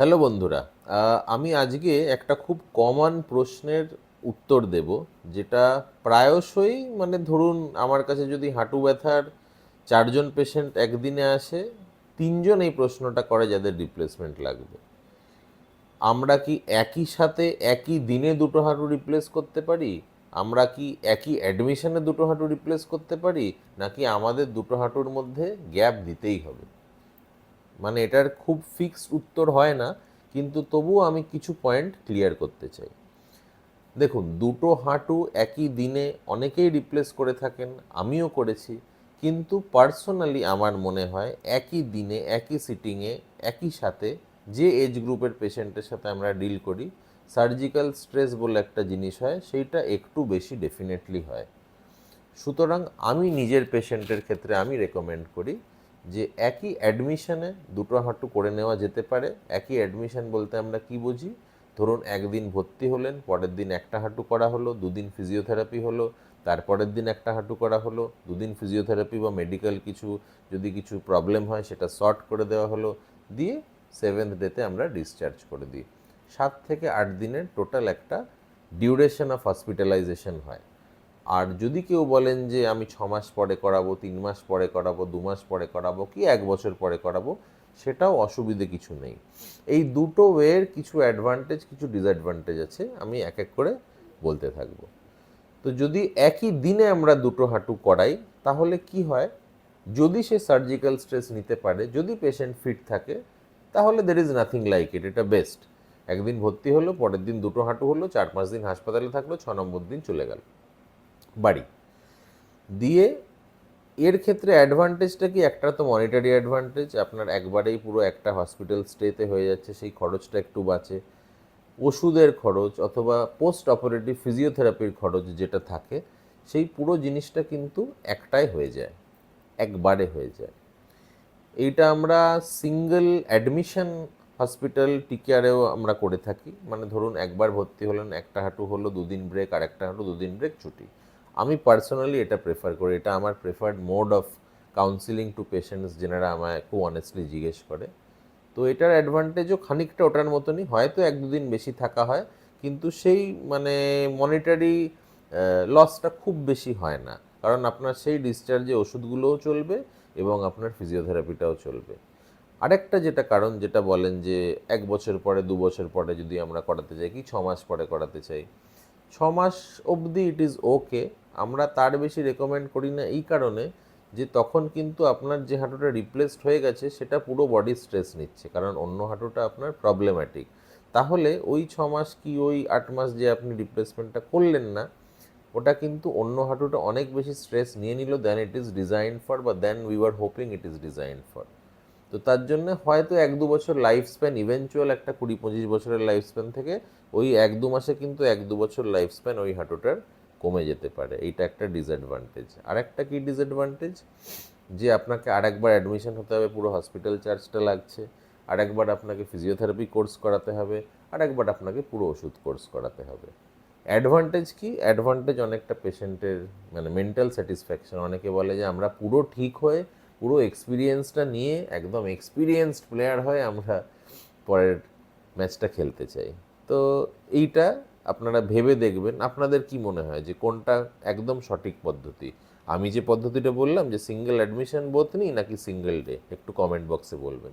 Hello বন্ধুরা আমি আজকে একটা খুব কমন প্রশ্নের উত্তর দেব, যেটা প্রায়শই মানে ধরুন আমার কাছে যদি হাঁটু ব্যথার চারজন পেশেন্ট একদিনে আসে, তিনজন এই প্রশ্নটা করে যাদের রিপ্লেসমেন্ট লাগবে। আমরা কি একই সাথে একই দিনে দুটো হাঁটু রিপ্লেস করতে পারি? আমরা কি একই অ্যাডমিশনে দুটো হাঁটু রিপ্লেস করতে পারি? নাকি আমাদের দুটো হাঁটুর মধ্যে গ্যাপ দিতেই হবে? মানে এটার খুব ফিক্সড উত্তর হয় না, কিন্তু তবুও আমি কিছু পয়েন্ট ক্লিয়ার করতে চাই। দেখুন, দুটো হাঁটু একই দিনে অনেকেই রিপ্লেস করে থাকেন, আমিও করেছি, কিন্তু পার্সোনালি আমার মনে হয় একই দিনে, একই সিটিংয়ে একই সাথে যে এজ গ্রুপের পেশেন্টের সাথে আমরা ডিল করি সার্জিক্যাল স্ট্রেস বলে একটা জিনিস হয়, সেইটা একটু বেশি ডেফিনেটলি হয়। সুতরাং আমি নিজের পেশেন্টের ক্ষেত্রে আমি রেকমেন্ড করি যে একই অ্যাডমিশনে দুটো হাঁটু করে নেওয়া যেতে পারে। একই অ্যাডমিশন বলতে আমরা কি বুঝি? ধরুন একদিন ভর্তি হলেন, পরের দিন একটা হাঁটু করা হলো, দুদিন ফিজিওথেরাপি হলো তারপরের দিন একটা হাঁটু করা হলো, দুদিন ফিজিওথেরাপি বা মেডিকেল কিছু, যদি কিছু প্রবলেম হয় সেটা সর্ট করে দেওয়া হলো, দিয়ে সেভেন্থ ডেতে আমরা ডিসচার্জ করে দিই। সাত থেকে আট দিনের টোটাল একটা ডিউরেশন অফ হসপিটালাইজেশন হয়। আর যদি কেউ বলেন যে আমি ছ মাস পরে করাবো, তিন মাস পরে করাবো, দু মাস পরে করাবো, কি এক বছর পরে করাবো, সেটাও অসুবিধে কিছু নেই। এই দুটো ওয়ের কিছু অ্যাডভান্টেজ কিছু ডিসঅ্যাডভান্টেজ আছে, আমি এক এক করে বলতে থাকব। তো যদি একই দিনে আমরা দুটো হাঁটু করাই, তাহলে কি হয়? যদি সে সার্জিক্যাল স্ট্রেস নিতে পারে, যদি পেশেন্ট ফিট থাকে, তাহলে there is nothing like it এটা বেস্ট একদিন ভর্তি হলো, পরের দিন দুটো হাঁটু হলো, চার পাঁচ দিন হাসপাতালে থাকল, ছ নম্বর দিন চলে গেল। বাড়ি। দিয়ে এর ক্ষেত্রে অ্যাডভান্টেজটা কি? একটা তো মনিটারি অ্যাডভান্টেজ আপনার একবারেই পুরো একটা হসপিটাল স্টেতে হয়ে যাচ্ছে, সেই খরচটা একটু বাঁচে। ওষুধের খরচ অথবা পোস্ট অপারেটিভ ফিজিওথেরাপির খরচ যেটা থাকে, সেই পুরো জিনিসটা কিন্তু একটাই হয়ে যায়, একবারে হয়ে যায়। এইটা আমরা সিঙ্গেল অ্যাডমিশন হসপিটাল টিকেয়ারেও আমরা করে থাকি। মানে ধরুন একবার ভর্তি হলেন, একটা হাঁটু হলো, দুদিন ব্রেক আর একটা হাঁটু, দুদিন ব্রেক ছুটি। আমি পার্সোনালি এটা প্রেফার করি। এটা আমার preferred mode of counselling to patients যেনারা আমায় খুব অনেস্টলি জিজ্ঞেস করে। তো এটার অ্যাডভান্টেজও খানিকটা ওটার মতনই। হয়তো এক দুদিন বেশি থাকা হয়, কিন্তু সেই মানে মনিটারি লসটা খুব বেশি হয় না। কারণ আপনার সেই ডিসচার্জে ওষুধগুলোও চলবে এবং আপনার ফিজিওথেরাপিটাও চলবে। আরেকটা যেটা কারণ, যেটা বলেন যে এক বছর পরে, দু বছর পরে যদি আমরা করাতে চাই কি ছ মাস পরে করাতে চাই? ছ মাস অবধি ইট ইজ ওকে আমরা তার বেশি রেকমেন্ড করি না এই কারণে যে তখন কিন্তু আপনার যে হাঁটুটা রিপ্লেসড হয়ে গেছে, সেটা পুরো বডি স্ট্রেস নিচ্ছে, কারণ অন্য হাঁটুটা আপনার প্রবলেম্যাটিক তাহলে ওই ছ মাস কি ওই আট মাস যে আপনি রিপ্লেসমেন্টটা করলেন না, ওটা কিন্তু অন্য হাঁটুটা অনেক বেশি স্ট্রেস নিয়ে নিল then it is design for বা then we are hoping it is design for তো তার জন্য হয়তো এক দু বছর লাইফ স্প্যান ইভেনচুয়াল একটা কুড়ি পঁচিশ বছরের লাইফ স্প্যান থেকে ওই এক দু মাসে কিন্তু এক দু বছর লাইফ স্প্যান ওই হাঁটুটার কমে যেতে পারে। এইটা একটা ডিসঅ্যাডভান্টেজ আরেকটা কি ডিসঅ্যাডভান্টেজ যে আপনাকে আরেকবার অ্যাডমিশন হতে হবে, পুরো হসপিটাল চার্জটা লাগছে। আরেকবার আপনাকে ফিজিওথেরাপি কোর্স করাতে হবে, আরেকবার আপনাকে পুরো ওষুধ কোর্স করাতে হবে। অ্যাডভান্টেজ কি? অ্যাডভান্টেজ অনেকটা পেশেন্টের মানে মেন্টাল স্যাটিসফ্যাকশন অনেকে বলে যে আমরা পুরো ঠিক হয়ে পুরো এক্সপিরিয়েন্সটা নিয়ে একদম এক্সপিরিয়েন্সড প্লেয়ার হয়ে আমরা পরের ম্যাচটা খেলতে চাই। তো এইটা আপনারা ভেবে দেখবেন। আপনাদের কি মনে হয় যে কোনটা একদম সঠিক পদ্ধতি? আমি যে পদ্ধতিটা বললাম যে সিঙ্গেল অ্যাডমিশন বোথ নিই নাকি সিঙ্গেল ডে একটু কমেন্ট বক্সে বলবেন।